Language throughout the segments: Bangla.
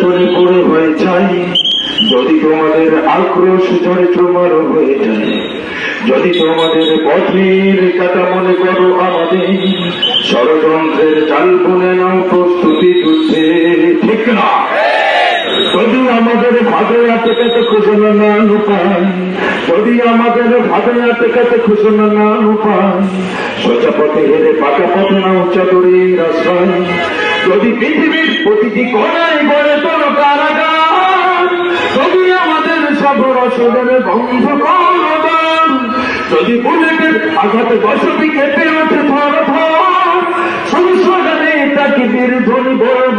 তরে পড়ে হয়ে যাই যদি তোমাদের আক্রোশ ঝরে তোমার হয়ে যায়, যদি তোমাদের পথের কাটা মনে করো আমাদের, ষড়যন্ত্রের চাল বুনে নাও প্রস্তুতি তুলছে ঠিক না? যদি আমাদের ভাবে আটকাতে খুশনো না উপায় যদি আমাদের ভাবে আটকাতে খুশনো না উপায় সোজা পথে হেরে পাকা পথে নাও চাদরের আশ্রয়। যদি পৃথিবীর প্রতিটি কোনায় গড়ে তোর কারাগার, যদি আমাদের সব রসদের বন্ধ করবার যদি বুলেটের আঘাতে বসতি কেঁপে ওঠে থর থর সংসদে তাকে বীর ধ্বনি বলব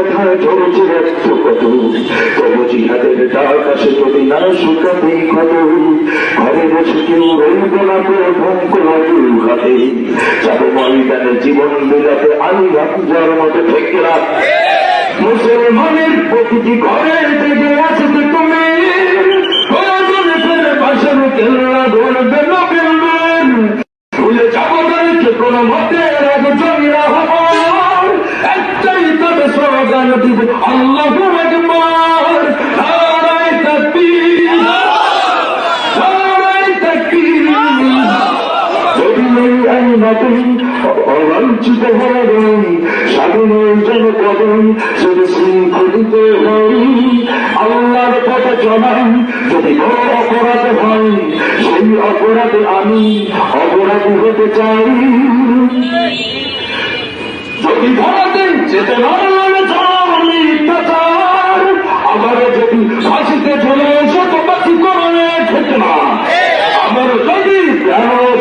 ব্যথায় চলেছে ব্যস্ত কত? জিহাদের ডাক আসে যদি না শুকাতে কত ঘরে বসে কেউ রইব না ভঙ্ক লাগে হাতে যাবে ময়দানে জীবন বিলাতে আমি রাজার মতো থেকে রাখ মুসলমানের প্রতিটি ঘরে থেকে আসতে তুমি। পাশের কেল্লা ধরবে না ফেলবেন ভুলে যাব তাদেরকে কোনো মতে। স্লোগান দিব আল্লাহ একবার আমি অপরাধ হয় সেই অপরাধে আমি অপরাধী হতে চাই যদি ধরাতে আবার যদি ফাঁসিতে চলে শতবাসী করে খেতে না? আমার যদি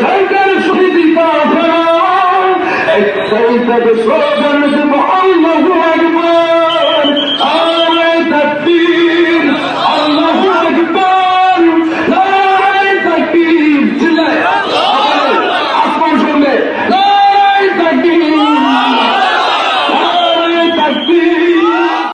জায়গার সুবিধা একটাই তবে আল্লাহ